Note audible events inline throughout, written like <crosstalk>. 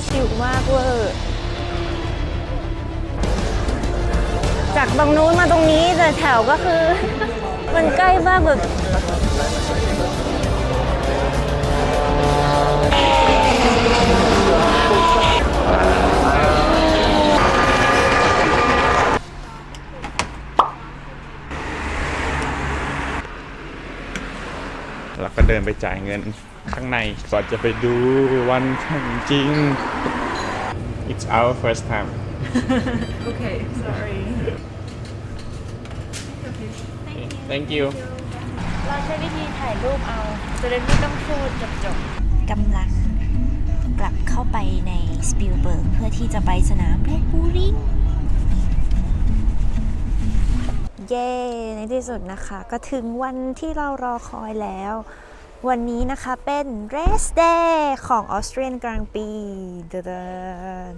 คือชิลมากเวอร์จากตรงนู้นมาตรงนี้แต่แถวก็คือ มันใกล้มากแบบเราก็เดินไปจ่ายเงิน ข้างในก่อนจะไปดูวันแข่งจริง It's our first time Okay sorry Thank you เราใช้วิธีถ่ายรูปเอาจะได้ไม่ต้องพูดจบจบกำลังกลับเข้าไปในสปิลเบิร์กเพื่อที่จะไปสนามเรดบูริงเย้ ในที่สุดนะคะ ก็ถึงวันที่เรารอคอยแล้ว วันนี้นะคะเป็น Race Day ของ Austrian Grand Prix เดิน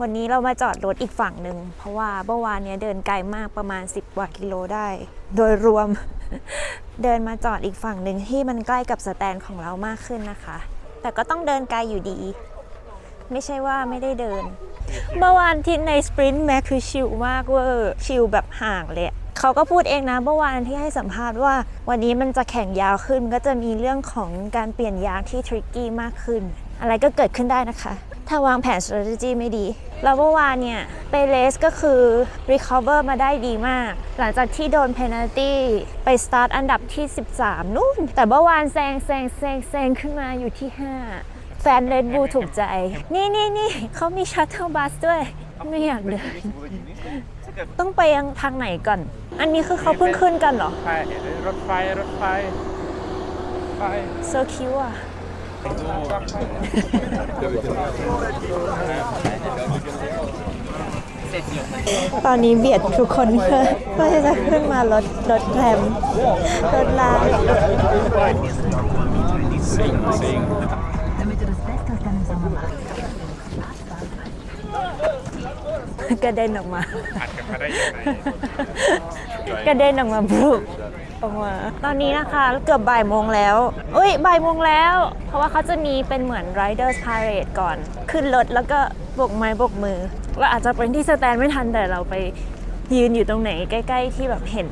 วันนี้เรามาจอดรถอีกฝั่งหนึ่ง เพราะว่าเมื่อวานเนี้ยเดินไกลมากประมาณ 10กว่ากิโลได้ โดยรวม เดินมาจอดอีกฝั่งหนึ่งที่มันใกล้กับสแตนของเรามากขึ้นนะคะ แต่ก็ต้องเดินไกลอยู่ดี ไม่ใช่ว่าไม่ได้เดิน เมื่อวานที่ในสปรินต์แม็กคือชิลมากเวอร์ชิลแบบห่างเลยอะ เขาก็พูดเองนะเมื่อวานที่ให้สัมภาษณ์ว่า วันนี้มันจะแข่งยาวขึ้น ก็จะมีเรื่องของการเปลี่ยนยางที่ทริกกี้มากขึ้น อะไรก็เกิดขึ้นได้นะคะ ถ้าวางแผน strategy ไม่ดี แล้วเมื่อวานเนี่ยไปเลสก็คือ recover มาได้ดีมาก หลังจากที่โดน penalty ไป start อันดับที่ 13 นู่น แต่เมื่อวานแซงแซงแซงแซงขึ้นมาอยู่ที่ 5 แฟนเลดบูถูกใจ นี่นี่นี่เขามีชัตเทิลบัสด้วย ไม่อยากเดิน ต้องไปยังทางไหนก่อน อันนี้คือเขาเพิ่งขึ้นกันเหรอไปรถไฟรถไฟไฟโซคิวอะ ตอนนี้เบียดทุกคนเพื่อเพื่อที่จะขึ้นมารถรถแรมรถลาง สิงสิง กระเด็นออกมา อัดกันมาได้ยังไงกระเด็นออกมาบลุกออกมาตอนนี้นะคะเกือบบ่ายโมงแล้วอุ้ยบ่ายโมงแล้ว เพราะว่าเขาจะมีเป็นเหมือน Riders Parade ก่อน ขึ้นรถแล้วก็โบกไม้โบกมือเราอาจจะเป็นที่สแตนไม่ทันแต่เราไปยืนอยู่ตรงไหนใกล้ ๆ ที่แบบเห็น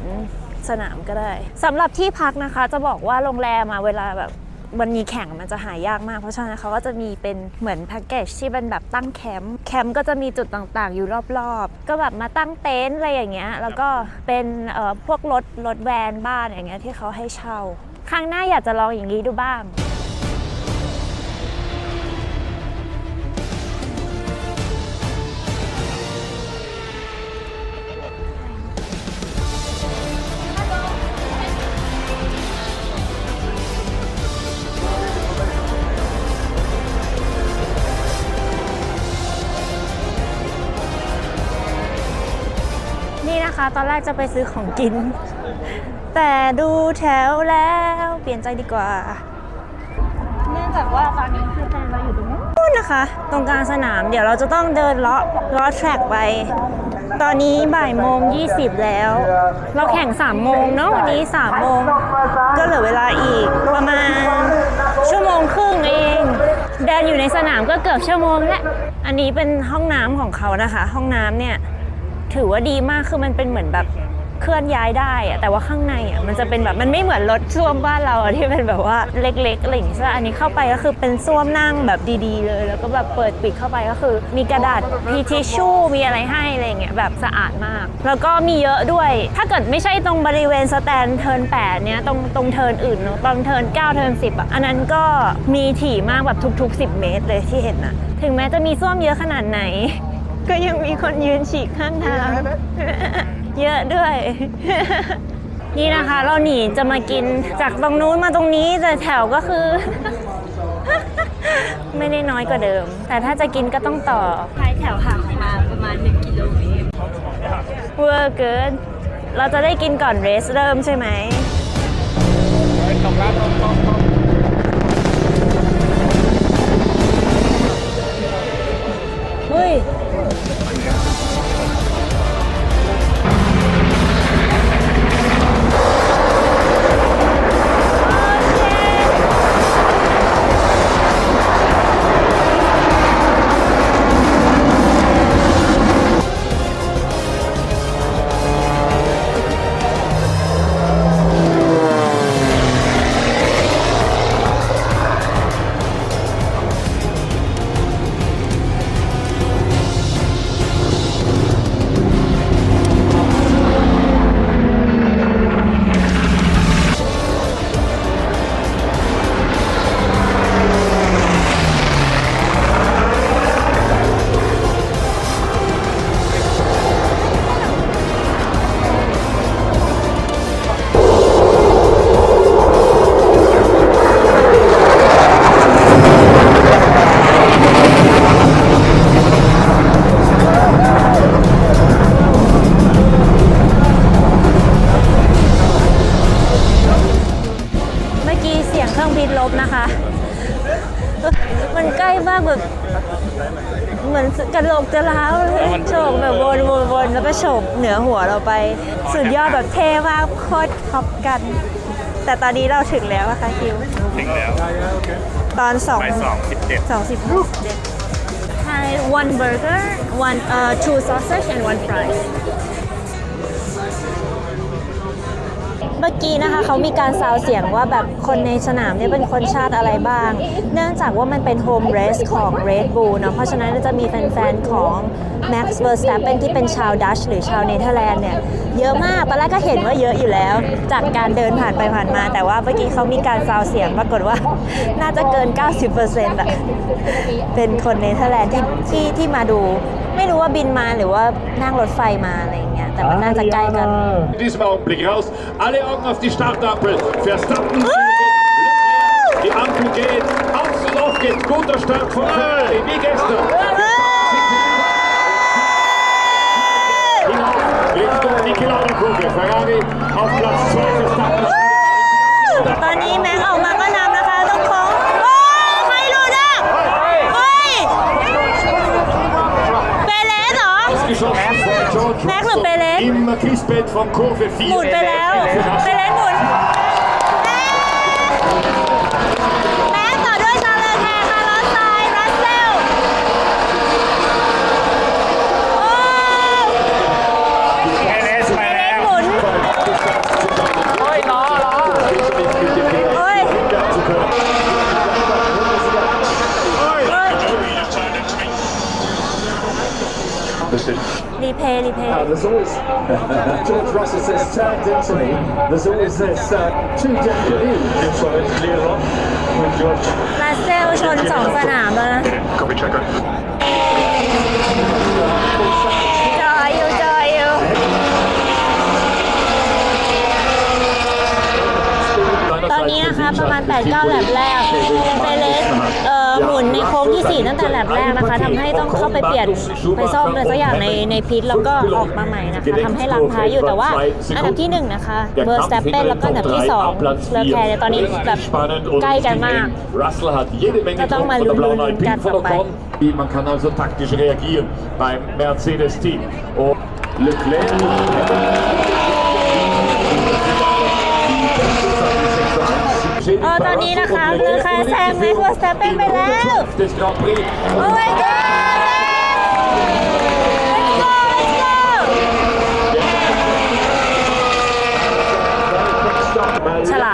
สนามก็ได้สำหรับที่พักนะคะจะบอกว่าโรงแรมมาเวลาแบบ วันมีแข่งมันจะหายากมาก เพราะฉะนั้นเขาก็จะมีเป็นเหมือนแพ็กเกจที่เป็นแบบตั้งแคมป์แคมป์ก็จะมีจุดต่างๆ อยู่รอบๆ ก็แบบมาตั้งเต็นท์อะไรอย่างเงี้ยแล้วก็เป็นเอ่อพวกรถรถแวนบ้านอย่างเงี้ยที่เขาให้เช่าครั้งหน้าอยากจะลองอย่างนี้ดูบ้าง ตอนแรกจะไปซื้อของกิน แต่ดูแถวแล้วเปลี่ยนใจดีกว่า เนื่องจากว่าตอนนี้คือแฟนเราอยู่ตรงนู้นนะคะ ตรงกลางสนามเดี๋ยวเราจะต้องเดินเลาะเลาะแทร็กไป ตอนนี้บ่ายโมง20แล้ว เราแข่ง3โมงเนาะวันนี้3โมงก็เหลือเวลาอีกประมาณ ชั่วโมงครึ่งเองเดินอยู่ในสนามก็เกือบชั่วโมงแล้วอันนี้เป็นห้องน้ำของเขานะคะ ห้องน้ำเนี่ย ถือว่าดีมากคือมันเป็นเหมือนแบบเคลื่อนย้ายได้อะแต่ว่าข้างในอะมันจะเป็นแบบมันไม่เหมือนรถส้วมบ้านเราอะที่เป็นแบบว่าเล็กๆอะไรอย่างเงี้ยใช่อันนี้เข้าไปก็คือเป็นส้วมนั่งแบบดีๆเลย แล้วก็แบบเปิดปิดเข้าไปก็คือ มีกระดาษพีทิชชู่มีอะไรให้อะไรอย่างเงี้ยแบบสะอาดมาก แล้วก็มีเยอะด้วย ถ้าเกิดไม่ใช่ตรงบริเวณสแตนเทิร์น8เนี้ยตรงตรงเทิร์นอื่นเนอะตรงเทิร์น9เทิร์น10อะอันนั้นก็มีถี่มากแบบทุกๆ 10 เมตรเลยที่เห็นอะถึงแม้จะมีส้วมเยอะขนาดไหน ก็ยังมีคนยืนฉีกข้างทาง เยอะด้วย นี่นะคะเราหนีจะมากินจากตรงนู้นมาตรงนี้แต่แถวก็คือ ไม่ได้น้อยกว่าเดิม แต่ถ้าจะกินก็ต้องต่อท้ายแถวห่างมาประมาณ 1 กิโลเมตรเวอร์เกิน เราจะได้กินก่อนเรสเริ่มใช่ไหม เหมือนกระโหลกจะล้าวเลยโฉบแบบวนวนวนแล้วก็โฉบเหนือหัวเราไป สุดยอดแบบเท่มากโคตรท็อปกัน แต่ตอนนี้เราถึงแล้วอะค่ะคิว ถึงแล้วตอนสองไปสองสิบเจ็ดสองสิบหกเจ็ด Hi one burger one uh two sausage and one fries มื่อกี้นะคะเขามีการซาวเสียงว่าแบบคนในสนามเนี่ยเป็นคนชาติอะไรบ้าง เนื่องจากว่ามันเป็นโฮมเรสของ Red Bull เนาะเพราะฉะนั้นจะมีแฟนๆ ของ Max Verstappen ที่เป็นชาวดัชหรือชาวเนเธอร์แลนด์เนี่ยเยอะมากตอนแรกก็เห็นว่าเยอะอยู่แล้ว จากการเดินผ่านไปผ่านมา แต่ว่าเมื่อกี้เขามีการซาวเสียงปรากฏว่าน่าจะเกิน 90%อะเป็นคนเนเธอร์แลนด์ที่ที่ที่มาดู ไม่รู้ว่าบินมาหรือว่านั่งรถไฟมาอะไรอย่างเงี้ย แต่มันน่าจะใกล้กัน In diesem Augenblick raus. Alle Augen auf die Startampel. Verstappen. Die Ampel geht. Aus und auf geht's. Guter Start von Ferrari. Wie gestern. Hinauf Richtung Niki Lauda-Kurve. Ferrari auf Platz 2. Verstappen. ตอนนี้แม็กออกมาก็นำ ำ noch, Pelé. Im Kiesbett von Kurve 4. หมุนไ รีเพย์รีเพย์ Uh, there's always, <laughs> George Russell says, turned into me. There's always this uh, two gender view. George. รัสเซลชนสองสนามแล้วนะ ตอนนี้นะคะประมาณ 8-9แลบแรกเปเลสเอ่อหมุนในโค้งที่ 4 ตั้งแต่แลบแรกนะคะทำให้ต้องเข้าไปเปลี่ยนไปซ่อมเลยสักอย่างในในพิษแล้วก็ออกมาใหม่นะคะทำให้ล้างท้ายอยู่แต่ว่าอันดับที่ 1 นะคะเบอร์สแตปเปนแล้วก็อันดับที่ 2เลอแคร์เนี่ยตอนนี้แบบใกล้กันมาก Russell hat jede Menge Da Druck mal von der blauen Lulu Alpine ganz von dabei. Ocon. Man kann also taktisch reagieren beim Mercedes-Team. Und Leclerc เออตอนนี้นะคะเลอคร์แซงแม็กเวอร์สแตปเปนไปแล้วโอ้ my god let's go let's go ฉลาด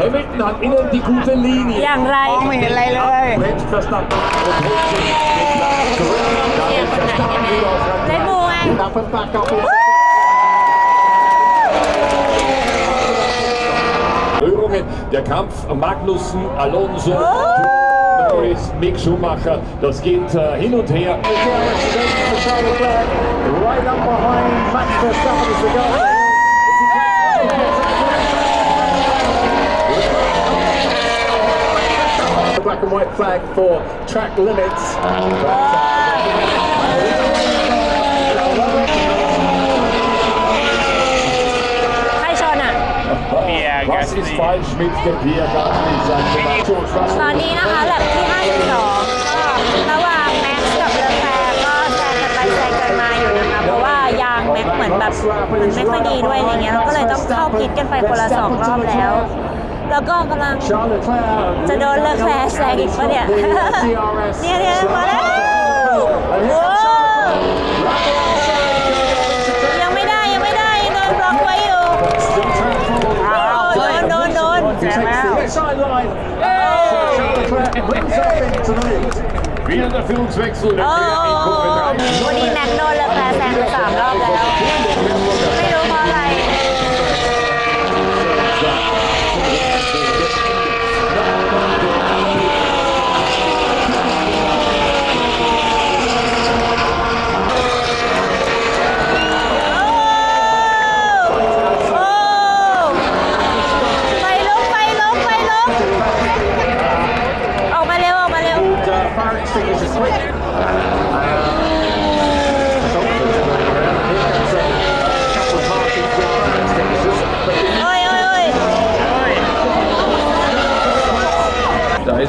Hamilton hat innen die gute Linie. อย่างไร ไม่เห็นอะไรเลย Bremst Verstappen und holt sich den Platz zurück. Damit Verstappen wieder auf Rang เลดบูไง Up and back up. Berührungen. Der Kampf Magnussen, Alonso, Norris, Mick Schumacher, das geht äh, hin und her. Right up behind Max Verstappen as we go. Black and white flag for track limits. But, ใครชนอะเบียร์แก Was ส ist ลี falsch mit dem Pierre Gasly, sagte mal George ต Russell. อนนี้นะคะแลบที่ 52ก็ระหว่างแม็กซ์กับเลอแคร์ก็แซงกันไปแซงกันมาอยู่นะคะ เพราะว่ายางแม็กซ์เหมือนแบบมันไม่ค่อยดีด้วยอะไรเงี้ยเราก็เลยต้องเข้าพิทกันไปคนละสองรอบแล้ว แล้วก็กำลัง Charles Leclerc จะโดนเลอแคร์แซงอีกปะเนี่ยเนี่ยเนี่ยมาแล้วโอ้ยังไม่ได้ยังไม่ได้ยังโดนบล็อกไว้อยู่โดนโดนโดน takes the inside line. Charles Leclerc brings up into the lead. Wieder der Führungswechsel. โอ้ Leclerc in Kurve 3. วันนี้แ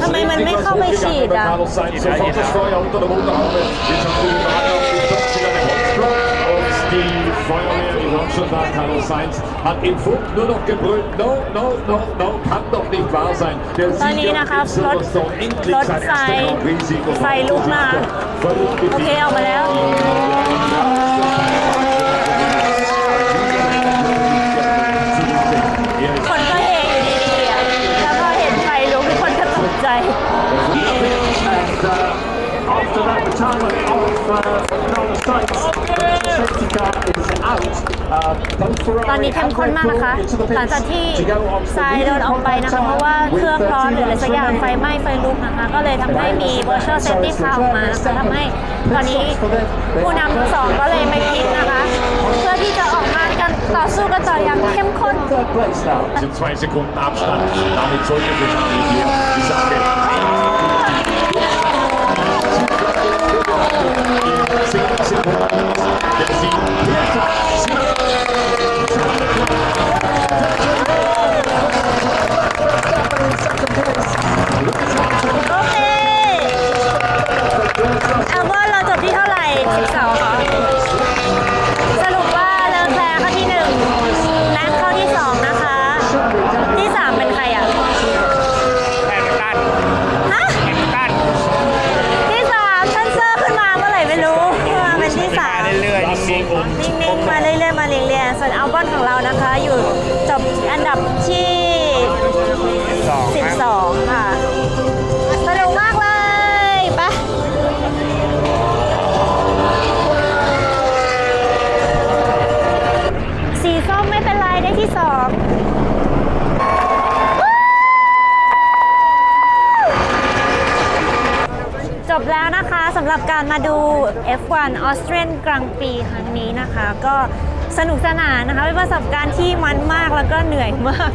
ทำไมมันไม่เข้าไปฉีดอะฉีดได้ฉีดแล้วตอนนี้นะคะรถรถไฟไฟลุกมาโอเคออกมาแล้ว ตอนนี้เข้มข้นมากนะคะ หลังจากที่ทรายเดินออกไปนะคะ เพราะว่าเครื่องร้อนหรืออะไรสักอย่างไฟไหม้ไฟลุกนะคะ ก็เลยทำให้มี virtual safety car ออกมานะคะทำให้ตอนนี้ผู้นำทั้งสองก็เลยไม่พิดนะคะ เพื่อที่จะออกมากันต่อสู้กันต่ออย่างเข้มข้น Sind zwei Sekunden Abstand. Damit sollte wahrscheinlich hier die Sache. Sekunden. Der Sieg. เป็นที่สามเรื่อยๆนิ่งๆ นิ่งๆ มาเรื่อยๆ มาเรียงๆส่วนอัลบอนของเรานะคะ อยู่จบอันดับที่ำหรับการมาดู F1 Austrian Grand Prix ครั้งนี้นะคะ ก็สนุกสนานนะคะ เป็นประสบการณ์ที่มันมากแล้วก็เหนื่อยมาก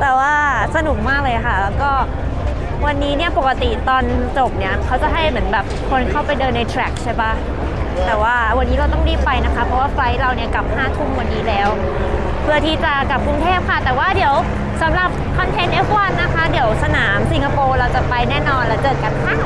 แต่ว่าสนุกมากเลยค่ะ แล้วก็วันนี้เนี่ยปกติตอนจบเนี่ยเขาจะให้เหมือนแบบคนเข้าไปเดินในแทร็กใช่ปะแต่ว่าวันนี้เราต้องรีบไปนะคะ เพราะว่าไฟล์เราเนี่ยกลับ5ทุ่มวันนี้แล้ว เพื่อที่จะกลับกรุงเทพค่ะ แต่ว่าเดี๋ยวสำหรับคอนเทนต์ F1 นะคะ เดี๋ยวสนามสิงคโปร์เราจะไปแน่นอนแล้วเจอกันค่ะ